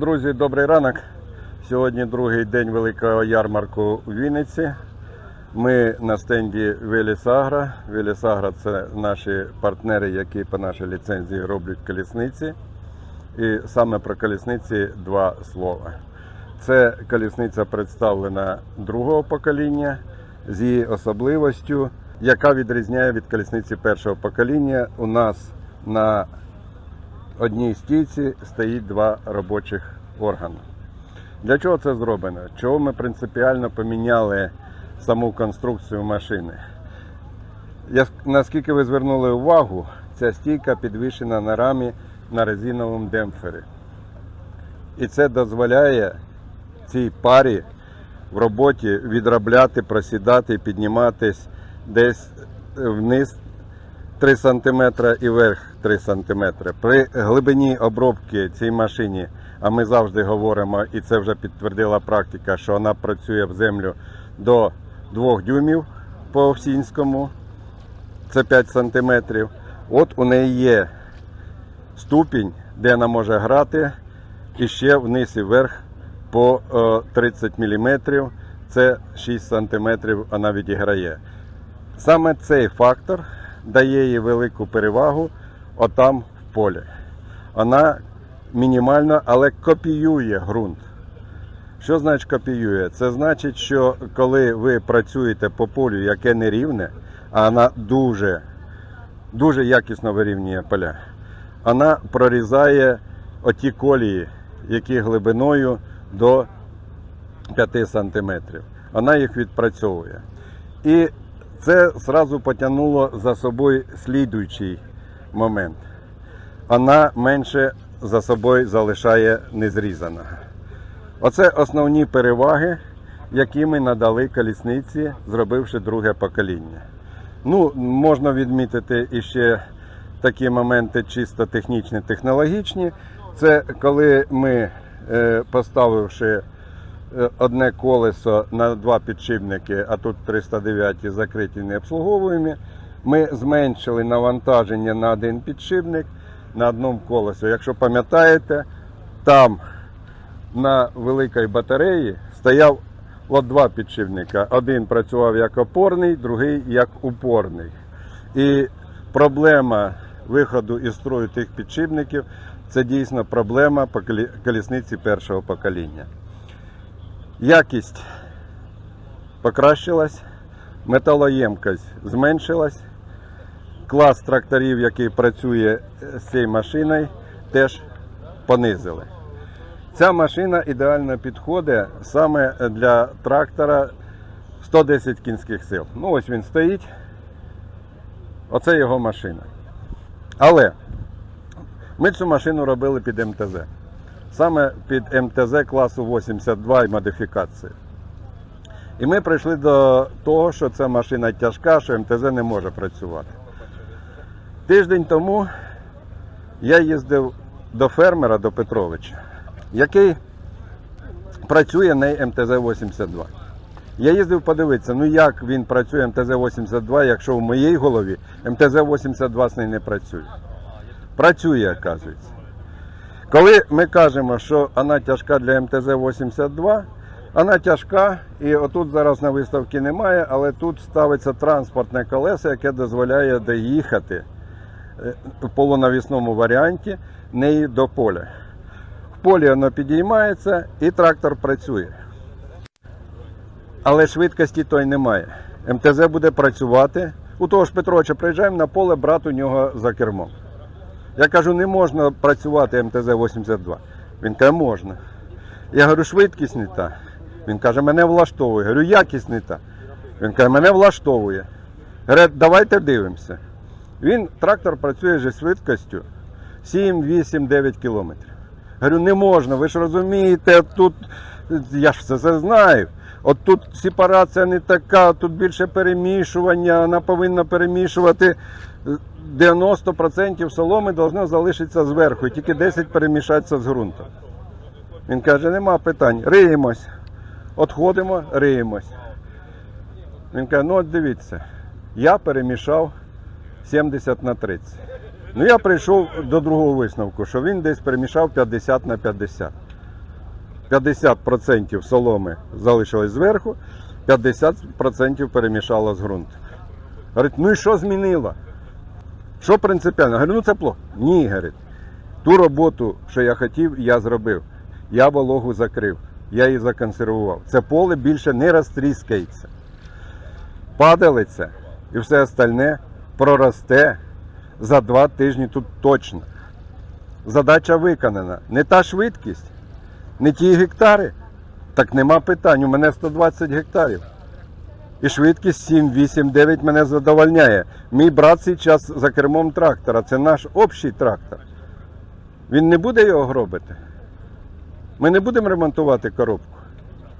Друзі, добрий ранок. Сьогодні другий день великого ярмарку у Вінниці. Ми на стенді Велісагра. Велісагра це наші партнери, які по нашій ліцензії роблять колісниці. І саме про колісниці два слова. Це колісниця представлена другого покоління з її особливостю, яка відрізняє від колісниці першого покоління. У нас на одній стійці стоїть два робочих органи. Для чого це зроблено? Чого ми принципіально поміняли саму конструкцію машини? Наскільки ви звернули увагу, ця стійка підвішена на рамі на резиновому демпфері. І це дозволяє цій парі в роботі відробляти, просідати і підніматись десь вниз 3 см і вверх 3 см. При глибині обробки цій машині, а ми завжди говоримо, і це вже підтвердила практика, що вона працює в землю до 2 дюймів по Овсінському, це 5 см. От у неї є ступінь, де вона може грати, і ще вниз і вверх по е, 30 мм, це 6 см вона відіграє. Саме цей фактор дає їй велику перевагу отам в полі. Вона мінімально, але копіює ґрунт. Що значить копіює? Це значить, що коли ви працюєте по полю, яке не рівне, а вона дуже, дуже якісно вирівнює поля, вона прорізає оті колії, які глибиною до 5 см. Вона їх відпрацьовує. І це зразу потягнуло за собою слідуючий момент. Вона менше за собою залишає незрізаного. Оце основні переваги, які ми надали колісниці, зробивши друге покоління. Ну, можна відмітити іще такі моменти чисто технічні, технологічні. Це коли ми, е, поставивши е, одне колесо на два підшипники, а тут 309 закриті не обслуговуємо, ми зменшили навантаження на один підшипник на одному колесі. Якщо пам'ятаєте, там на великій батареї стояв два підшипника. Один працював як опорний, другий як упорний. І проблема виходу із строю тих підшипників це дійсно проблема по колісниці першого покоління. Якість покращилась, металоємкость зменшилась. Клас тракторів, який працює з цією машиною, теж понизили. Ця машина ідеально підходить саме для трактора 110 кінських сил. Ну ось він стоїть. Оце його машина. Але ми цю машину робили під МТЗ. Саме під МТЗ класу 82 і модифікації. І ми прийшли до того, що ця машина тяжка, що МТЗ не може працювати. Тиждень тому я їздив до фермера, до Петровича, який працює на МТЗ-82. Я їздив подивитися, ну як він працює МТЗ-82, якщо в моїй голові МТЗ-82 з нею не працює. Працює, оказується. Коли ми кажемо, що вона тяжка для МТЗ-82, вона тяжка, і отут зараз на виставці немає, але тут ставиться транспортне колесо, яке дозволяє доїхати в полунавісному варіанті неї до поля. В полі воно підіймається і трактор працює. Але швидкості той немає. МТЗ буде працювати. У того ж Петровича приїжджаємо на поле, брат у нього за кермом. Я кажу, не можна працювати МТЗ-82. Він каже, можна. Я говорю, швидкість не та. Він каже, мене влаштовує. Я говорю, якість не та. Він каже, мене влаштовує. Говорить, давайте дивимося. Він, трактор працює зі швидкістю 7, 8, 9 кілометрів. Говорю, не можна, ви ж розумієте, тут я ж все це знаю. От тут сепарація не така, тут більше перемішування, вона повинна перемішувати. 90% соломи должно залишитися зверху, тільки 10 перемішатися з ґрунтом. Він каже, нема питань, риємось. Отходимо, риємось. Він каже, ну от дивіться, я перемішав 70 на 30. Ну я прийшов до другого висновку, що він десь перемішав 50 на 50. 50% соломи залишилось зверху, 50% перемішало з ґрунту. Говорить, ну і що змінило? Що принципіально? Говорю, ну це плохо. Ні, говорить. Ту роботу, що я хотів, я зробив. Я вологу закрив, я її законсервував. Це поле більше не розтріскається. Падалиця і все остальне проросте за два тижні тут точно. Задача виконана. Не та швидкість, не ті гектари. Так нема питань. У мене 120 гектарів. І швидкість 7, 8, 9 мене задовольняє. Мій брат зараз за кермом трактора. Це наш общий трактор. Він не буде його гробити. Ми не будемо ремонтувати коробку.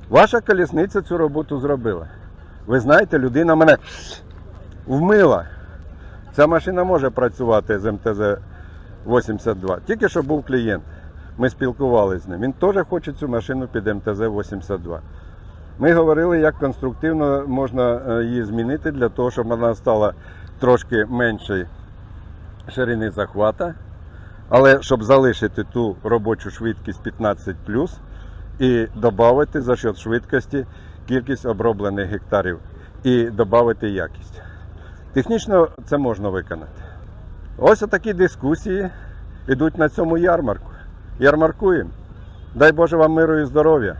Ваша колісниця цю роботу зробила. Ви знаєте, людина мене вмила. Ця машина може працювати з МТЗ 82. Тільки що був клієнт. Ми спілкувалися з ним. Він теж хоче цю машину під МТЗ 82. Ми говорили, як конструктивно можна е, її змінити для того, щоб вона стала трошки меншої ширини захвата, але щоб залишити ту робочу швидкість 15 і додати за счет швидкості кількість оброблених гектарів і додати якість. Технічно це можна виконати. Ось такі дискусії йдуть на цьому ярмарку. Ярмаркуємо. Дай Боже вам миру і здоров'я.